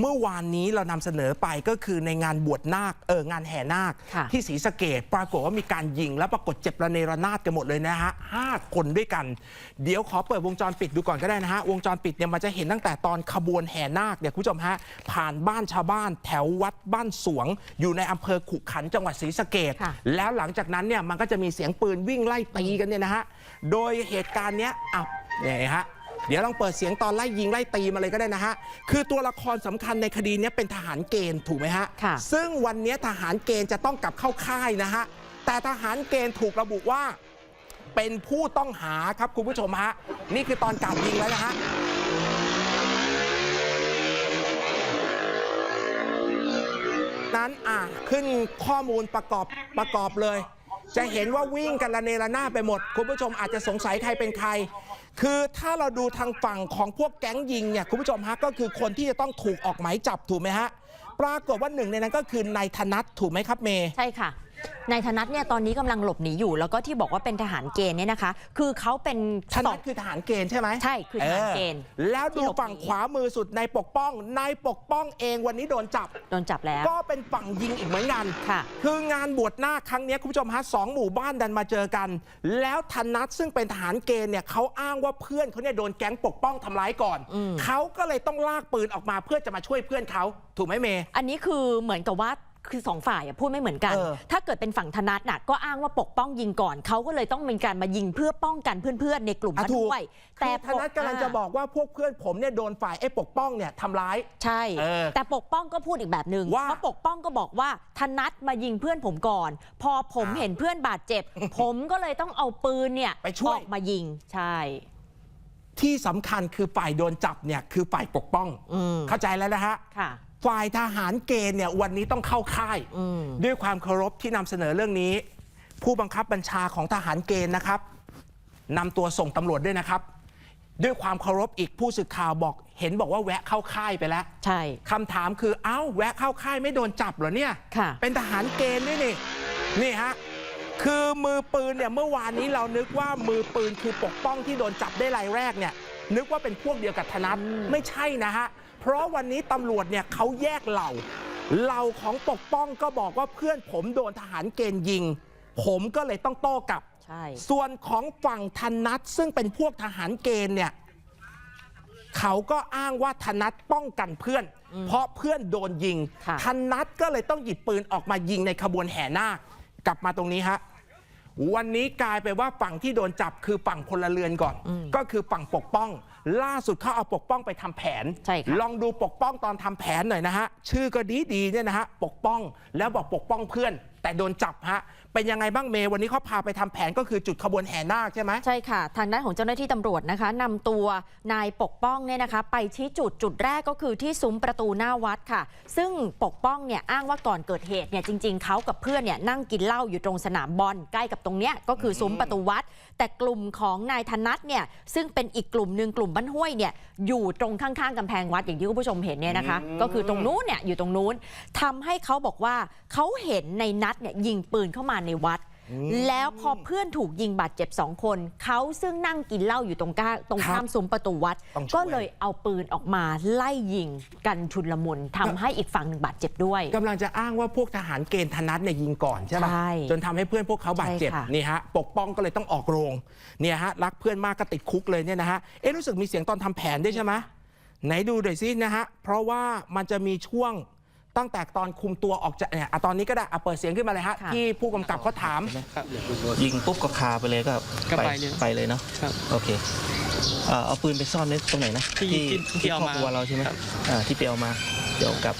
เมื่อวานนี้เรานำเสนอไปก็คือในงานบวชนาคเอองานแห่นาคค่ะที่ศรีสะเกดปรากฏว่ามีการยิง แล้วปรากฏเจ็บระเนระนาดกันหมดเลยนะฮะห้าคนด้วยกัน เดี๋ยวขอเปิดวงจรปิดดูก่อนก็ได้นะฮะ วงจรปิดเนี่ยมันจะเห็นตั้งแต่ตอนขบวนแห่นาคเนี่ยคุณผู้ชมฮะผ่านบ้านชาวบ้านแถววัดบ้านสวง อยู่ในอำเภอขุขันธ์จังหวัดศรีสะเกดค่ะแล้วหลังจากนั้นเนี่ยมันก็จะมีเสียงปืนวิ่งไล่ตีกันเนี่ยนะฮะโดยเหตุการณ์เนี้ยอะเนี่ยฮะ เดี๋ยวลองเปิดเสียงตอนไล่ยิงไล่ตีมาเลยก็ได้นะฮะ คือตัวละครสำคัญในคดีเนี้ยเป็นทหารเกณฑ์ถูกไหมฮะค่ะซึ่งวันเนี้ยทหารเกณฑ์จะต้องกลับเข้าค่ายนะฮะ แต่ทหารเกณฑ์ถูกระบุว่า เป็นผู้ต้องหาครับคุณผู้ชมฮะ นี่คือตอนกราดยิงแล้วนะฮะนั้นอะขึ้นข้อมูลประกอบประกอบเลย จะเห็นว่าวิ่งกันระเนระนาดไปหมด คุณผู้ชมอาจจะสงสัยใครเป็นใคร คือถ้าเราดูทางฝั่งของพวกแก๊งยิงเนี่ยคุณผู้ชมฮะก็คือคนที่จะต้องถูกออกหมายจับถูกไหมฮะ ปรากฏว่าหนึ่งในนั้นก็คือนายธนัทถูกไหมครับเมย์ใช่ค่ะ นายธนัทเนี่ยตอนนี้กำลังหลบหนีอยู่ แล้วก็ที่บอกว่าเป็นทหารเกณฑ์เนี่ยนะคะ คือเขาเป็นธนัทคือทหารเกณฑ์ใช่ไหมใช่คือทหารเกณฑ์ ออแล้วดูฝั่งขวามือสุดนายปกป้องนายปกป้องเองวันนี้โดนจับ โดนจับแล้ว ก็เป็นฝั่งยิงอีกเหมือนกัน ค่ะ คืองานบวชหน้าคครั้งเนี้ยคุณผู้ชมฮะสองหมู่บ้านดันมาเจอกัน แล้วธนัทซึ่งเป็นทหารเกณฑ์เนี่ยเขาอ้างว่าเพื่อนเขาเนี่ยโดนแก๊งปกป้องทำร้ายก่อนอืมเขาก็เลยต้องลากปืนออกมาเพื่อจะมาช่วยเพื่อนเขาถูกไหมเมย์ อันนี้คือเหมือนกับว่า คือสองฝ่ายอะพูดไม่เหมือนกัน เออ ถ้าเกิดเป็นฝั่งธนัทน่ะก็อ้างว่าปกป้องยิงก่อนเขาก็เลยต้องมีการมายิงเพื่อป้องกันเพื่อนๆ ในกลุ่มอะนั้นถูกด้วย แต่ธปกนัทกำลังจะบอกว่าพวกเพื่อนผมเนี่ยโดนฝ่ายไอ้ปกป้องเนี่ยทำร้าย ใช่ เออแต่ปกป้องก็พูดอีกแบบหนึ่งว่าเพราะปกป้องก็บอกว่าธนัทมายิงเพื่อนผมก่อน พอผมอ้าวเห็นเพื่อนบาดเจ็บ ผมก็เลยต้องเอาปืนเนี่ยไปช่วย ออกมายิงใช่ ที่สำคัญคือฝ่ายโดนจับเนี่ยคือฝ่ายปกป้อง อืม เข้าใจแล้วนะฮะ ค่ะ ฝ่ายทหารเกณฑ์เนี่ยวันนี้ต้องเข้าค่ายอืมด้วยความเคารพที่นำเสนอเรื่องนี้ ผู้บังคับบัญชาของทหารเกณฑ์นะครับนำตัวส่งตำรวจด้วยนะครับ ด้วยความเคารพอีกผู้สื่อข่าวบอก เห็นบอกว่าแวะเข้าค่ายไปแล้วใช่ คำถามคือเอ้าแวะเข้าค่ายไม่โดนจับเหรอเนี่ย ค่ะ เป็นทหารเกณฑ์ด้วยนี่นี่ฮะคือมือปืนเนี่ยเมื่อวานนี้เรานึกว่ามือปืนคือปกป้องที่โดนจับได้รายแรกเนี่ย นึกว่าเป็นพวกเดียวกับธนัทอืมไม่ใช่นะฮะ เพราะวันนี้ตำรวจเนี่ยเขาแยกเหล่า เหล่าของปกป้องก็บอกว่าเพื่อนผมโดนทหารเกณฑ์ยิง ผมก็เลยต้องโต้กลับ ใช่ ส่วนของฝั่งธนัทซึ่งเป็นพวกทหารเกณฑ์เนี่ยเขาก็อ้างว่าธนัทป้องกันเพื่อน เพราะเพื่อนโดนยิง ค่ะ ธนัทก็เลยต้องหยิบปืนออกมายิงในขบวนแห่นาคกลับมาตรงนี้ฮะ วันนี้กลายไปนว่าฝั่งที่โดนจับคือฝั่งพลเรือนก่อนอืมก็คือฝั่งปกป้อง ล่าสุดเขาเอาปกป้องไปทำแผนใช่ค่ะลองดูปกป้องตอนทำแผนหน่อยนะฮะ ชื่อก็ดีดีๆเนี่ยนะฮะ ปกป้อง แล้วบอกปกป้องเพื่อน แต่โดนจับฮะ เป็นยังไงบ้างเมย์วันนี้เขาพาไปทำแผนก็คือจุดขบวนแห่นาคใช่ไหมใช่ค่ะ ทางด้านของเจ้าหน้าที่ตำรวจนะคะนำตัวนายปกป้องเนี่ยนะคะ ไปชี้จุดจุดแรกก็คือที่ซุ้มประตูหน้าวัดค่ะ ซึ่งปกป้องเนี่ยอ้างว่าก่อนเกิดเหตุเนี่ยจริง ๆเขากับเพื่อนเนี่ยนั่งกินเหล้าอยู่ตรงสนามบอลใกล้กับตรงเนี้ยก็คือซุ้มประตูวัด แต่กลุ่มของนายธนัทเนี่ยซึ่งเป็นอีกกลุ่มหนึ่งกลุ่มบ้านห้วยเนี่ยอยู่ตรงข้างๆกำแพงวัดอย่างที่คุณผู้ชมเห็นเนี่ยนะคะอืมก็คือตรงนู้นเนี่ยอยู่ตรงนู้นทำให้เขาบอกว่าเขาเห็นในนัดเนี่ยยิงปืนเข้ามาในวัด แล้วพอเพื่อนถูกยิงบาดเจ็บสองคน เขาซึ่งนั่งกินเหล้าอยู่ตรงก้าตรงครับข้ามซุ้มประตูวัด ต้องช่วย ก็เลยเอาปืนออกมาไล่ยิงกันชุนลมุนทำให้อีกฝั่งหนึ่งบาดเจ็บด้วย กำลังจะอ้างว่าพวกทหารเกณฑ์ธนัทเนี่ยยิงก่อนใช่ไหมใช่จนทำให้เพื่อนพวกเขาบาดเจ็บใช่ค่ะ นี่ฮะปกป้องก็เลยต้องออกโรงเนี่ยฮะรักเพื่อนมากก็ติดคุกเลยเนี่ยนะฮะเอ๊ะรู้สึกมีเสียงตอนทำแผนด้วยใช่ไหมไหนดูหน่อยสินะฮะเพราะว่ามันจะมีช่วง ตั้งแต่ตอนคุมตัวออกจากเนี่ยอะตอนนี้ก็ได้อะเปิดเสียงขึ้นมาเลยฮะ ค่ะ ที่ผู้กำกับเขาถามครับยิงปุ๊บก็คาไปเลยก็ก็ไปเลยไปเลยเนาะครับ โอเคเอ่อเอาปืนไปซ่อนไว้ตรงไหนนะที่ที่ที่เอาครอบมาครัวเราใช่ไหมครับ อ่าที่ไปเอามา เดี๋ยวกลับ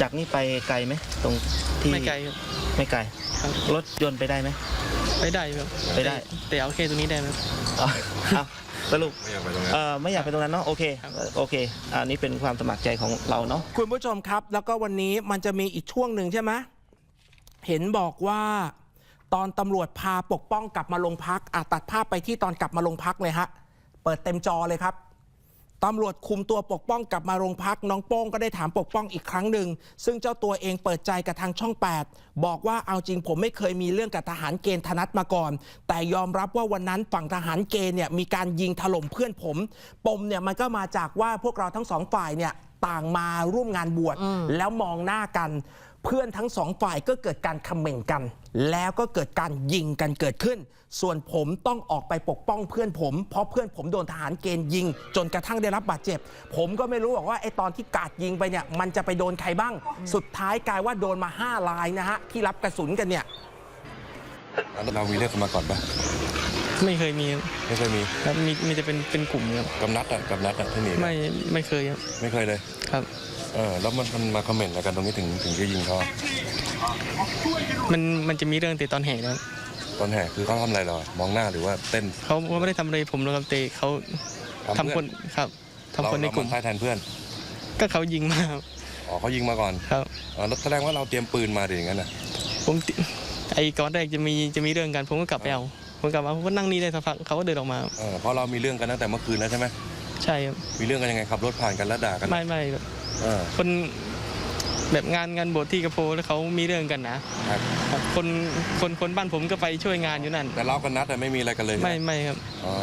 จากนี่ไปไกลไหมตรงที่ไม่ไกลครับ ไม่ไกลครับ รถยนต์ไปได้ไหม ไปได้ครับไปได้ แต่แต่เอาเคตรงนี้ได้ไหมครับอ๋อเอา สรุปไม่อยากไปตรงนั้น เอ่อไม่อยากไปตรงนั้นเนาะโอเคครับโอเคอันนี้เป็นความสมัครใจของเราเนาะ คุณผู้ชมครับ แล้วก็วันนี้มันจะมีอีกช่วงหนึ่งใช่ไหมเห็นบอกว่า ตอนตำรวจพาปกป้องกลับมาลงพักอะตัดภาพไปที่ตอนกลับมาลงพักเลยฮะ เปิดเต็มจอเลยครับ ตำรวจคุมตัวปกป้องกลับมาโรงพักน้องโป้งก็ได้ถามปกป้องอีกครั้งหนึ่ง ซึ่งเจ้าตัวเองเปิดใจกับทางช่อง 8 บอกว่าเอาจริงผมไม่เคยมีเรื่องกับทหารเกณฑ์ธนัตมาก่อน แต่ยอมรับว่าวันนั้นฝั่งทหารเกณฑ์เนี่ยมีการยิงถล่มเพื่อนผม ปมเนี่ยมันก็มาจากว่าพวกเราทั้งสองฝ่ายเนี่ย ต่างมาร่วมงานบวชแล้วมองหน้ากัน เพื่อนทั้งสองฝ่ายก็เกิดการคำเมนต์กัน แล้วก็เกิดการยิงกันเกิดขึ้น ส่วนผมต้องออกไปปกป้องเพื่อนผม เพราะเพื่อนผมโดนทหารเกณฑ์ยิง จนกระทั่งได้รับบาดเจ็บ ผมก็ไม่รู้หรอกว่าไอ้ตอนที่กราดยิงไปเนี่ยมันจะไปโดนใครบ้าง สุดท้ายกลายว่าโดนมาห้าลายนะฮะที่รับกระสุนกันเนี่ยเรามีเรื่องกันมาก่อนปะ ไม่เคยมีครับไม่เคยมีครับมีมีแต่เป็นเป็นกลุ่มครับกับนัดอะกับนัดอะที่หนีไม่ไม่เคยครับไม่เคยเลยครับเออแล้วมันมันมาคอมเมนต์อะไรกันตรงนี้ถึงถึงจะยิงเขาอะมันมันจะมีเรื่องแต่ตอนแห่นะครับตอนแห่คือเขาทำอะไรเราอะมองหน้าหรือว่าเต้นเขาเขาไม่ได้ทำอะไรผมหรอกครับแต่เขาทำเพื่คนครับทำคนในกลุ่มเราเราาค่ายแทนเพื่อน ก็เขายิงมาครับอ๋อเขายิงมาก่อนครับอ๋อแล้วแสดงว่าเราเตรียมปืนมาดิอย่างนั้นอะผมติไอ้ก่อนแรกจะมีจะมีเรื่องกันผมก็กลับไปเอา ผมกลับมาผมก็นั่งนี่ได้สักพักเขาก็เดินออกมาเออเพราะเรามีเรื่องกันตั้งแต่เมื่อคืนแล้วใช่ไหมใช่ครับมีเรื่องกันยังไงขับรถผ่านกันแล้วด่ากันไม่ไม่แบบเออคน แบบงานงานบวชที่กระโพแล้วเขามีเรื่องกันนะครับ ครับคนคนคนบ้านผมก็ไปช่วยงานอยู่นั่น แต่เรากับนัดอะไม่มีอะไรกันเลยไม่ไม่ครับ อ๋อ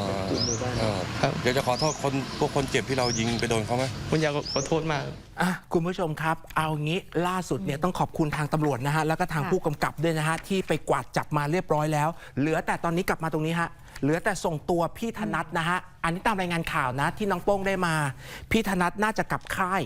เออครับ เดี๋ยวจะขอโทษคนพวกคนเจ็บที่เรายิงไปโดนเขาไหมคุณอยากขอโทษมาก อะคุณผู้ชมครับ เอางี้ล่าสุดเนี่ยต้องขอบคุณทางตำรวจนะฮะ แล้วก็ทางค่ะ ผู้กำกับด้วยนะฮะ ที่ไปกวาดจับมาเรียบร้อยแล้ว เหลือแต่ตอนนี้กลับมาตรงนี้ฮะ เหลือแต่ส่งตัวพี่ธนัทนะฮะ อันนี้ตามรายงานข่าวนะ ที่น้องโป้งได้มา พี่ธนัทน่าจะกลับค่าย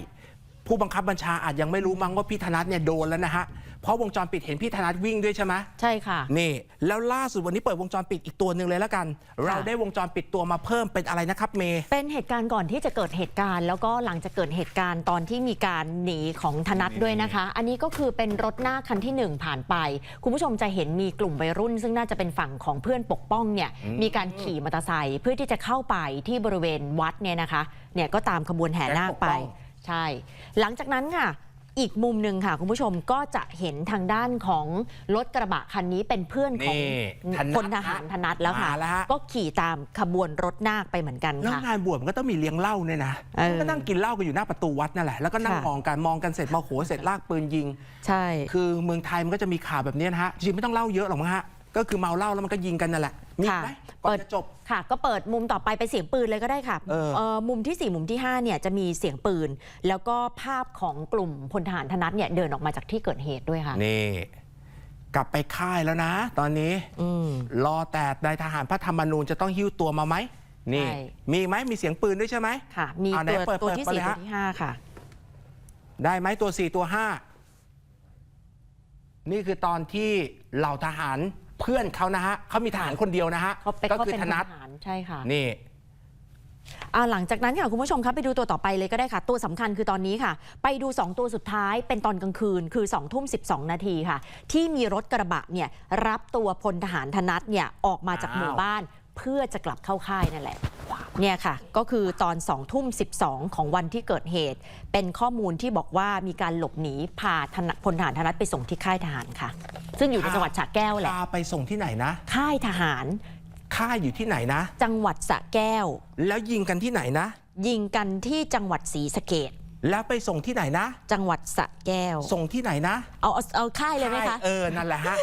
ผู้บังคับบัญชาอาจยังไม่รู้มั้งว่าพี่ธนัทเนี่ยโดนแล้วนะฮะ เพราะวงจรปิดเห็นพี่ธนัทวิ่งด้วยใช่ไหมใช่ค่ะ นี่ แล้วล่าสุดวันนี้เปิดวงจรปิดอีกตัวหนึ่งเลยแล้วกัน เราได้วงจรปิดตัวมาเพิ่มเป็นอะไรนะครับเมย์เป็นเหตุการณ์ก่อนที่จะเกิดเหตุการณ์ แล้วก็หลังจากเกิดเหตุการณ์ตอนที่มีการหนีของธนัทด้วยนะคะ อันนี้ก็คือเป็นรถหน้าคันที่หนึ่งผ่านไป คุณผู้ชมจะเห็นมีกลุ่มวัยรุ่น ซึ่งน่าจะเป็นฝั่งของเพื่อนปกป้องเนี่ยมีการขี่มอเตอร์ไซค์เพื่อที่จะเข้าไปที่บริเวณวัดเนี่ยนะคะเนี่ยก็ตามขบวนแห่นาคไปแก๊งปกป้อง ใช่ หลังจากนั้นค่ะ อีกมุมหนึ่งค่ะ คุณผู้ชมก็จะเห็นทางด้านของรถกระบะคันนี้เป็นเพื่อนของนี่ธนัทพลทหารธนัทแล้วค่ะ มาแล้วฮะ ก็ขี่ตามขบวนรถนาคไปเหมือนกันแล้วค่ะ งานบวชมันก็ต้องมีเลี้ยงเหล้าเนี่ยนะเออก็นั่งกินเหล้ากันอยู่หน้าประตูวัดนั่นแหละ แล้วก็นั่งค่ะ มองกันมองกันเสร็จมาโหเสร็จลากปืนยิง ใช่ คือเมืองไทยมันก็จะมีข่าวแบบนี้นะฮะจริงๆไม่ต้องเล่าเยอะหรอกมั้งฮะ ก็คือเมาเหล้าแล้วมันก็ยิงกันนั่นแหละมีค่ะไหมก่อนจะจบ ค่ะ ก็เปิดมุมต่อไปเป็นเสียงปืนเลยก็ได้ค่ะเออ เอ่อมุมที่ 4 มุมที่ 5 เนี่ยจะมีเสียงปืน แล้วก็ภาพของกลุ่มพลทหารธนัทเนี่ยเดินออกมาจากที่เกิดเหตุด้วยค่ะ นี่กลับไปค่ายแล้วนะ ตอนนี้อืม รอแต่นายทหารพระธรรมนูญจะต้องหิ้วตัวมาไหมนี่ ใช่ มีไหมมีเสียงปืนด้วยใช่ไหม ค่ะ มีเอาไหนตัวเปิดตัวเปิดที่ไปเลย4ฮะตัวที่5ค่ะ ได้ไหมตัว 4 ตัว 5 นี่คือตอนที่เหล่าทหาร เพื่อนเขานะฮะเขามีทหารคนเดียวนะฮะเขาไปก็เขาคือเป็นธทนัทหารใช่ค่ะ นี่ อ่าหลังจากนั้นค่ะคุณผู้ชมครับไปดูตัวต่อไปเลยก็ได้ค่ะ ตัวสำคัญคือตอนนี้ค่ะ ไปดู 2 ตัวสุดท้ายเป็นตอนกลางคืนคือ2ทุ่ม12นาทีค่ะ ที่มีรถกระบะเนี่ยรับตัวพลทหารธนัทเนี่ยออกมาจากอ้าวหมู่บ้าน เพื่อจะกลับเข้าค่ายนั่นแหละ เนี่ยค่ะ ก็คือตอน2ทุ่ม 12 ของวันที่เกิดเหตุ เป็นข้อมูลที่บอกว่ามีการหลบหนีพาธนพลทหารธนัทไปส่งที่ค่ายทหารค่ะ ซึ่งอยู่ในจังหวัดฉะแก้วแหละพาไปส่งที่ไหนนะ ค่ายทหาร ค่ายอยู่ที่ไหนนะ จังหวัดสระแก้ว แล้วยิงกันที่ไหนนะ ยิงกันที่จังหวัดศรีสะเกดแล้วไปส่งที่ไหนนะ จังหวัดสระแก้ว ส่งที่ไหนนะ เอาเอาเอาค่ายเลยไหมคะ เออ นั่นแหละฮะ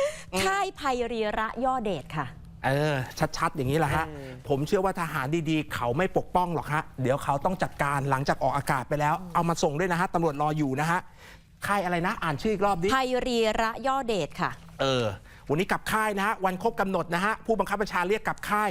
ค่ายภัยรีระย่อเดชค่ะ เออ ชัดๆ อย่างนี้แหละฮะเออผมเชื่อว่าทหารดีๆ เขาไม่ปกป้องหรอกฮะ เดี๋ยวเขาต้องจัดการหลังจากออกอากาศไปแล้ว เอามาส่งด้วยนะฮะตำรวจรออยู่นะฮะค่ายอะไรนะ อ่านชื่ออีกรอบดิภัยรีระย่อเดชค่ะ เออ วันนี้กลับค่ายนะฮะ วันครบกำหนดนะฮะ ผู้บังคับบัญชาเรียกกลับค่าย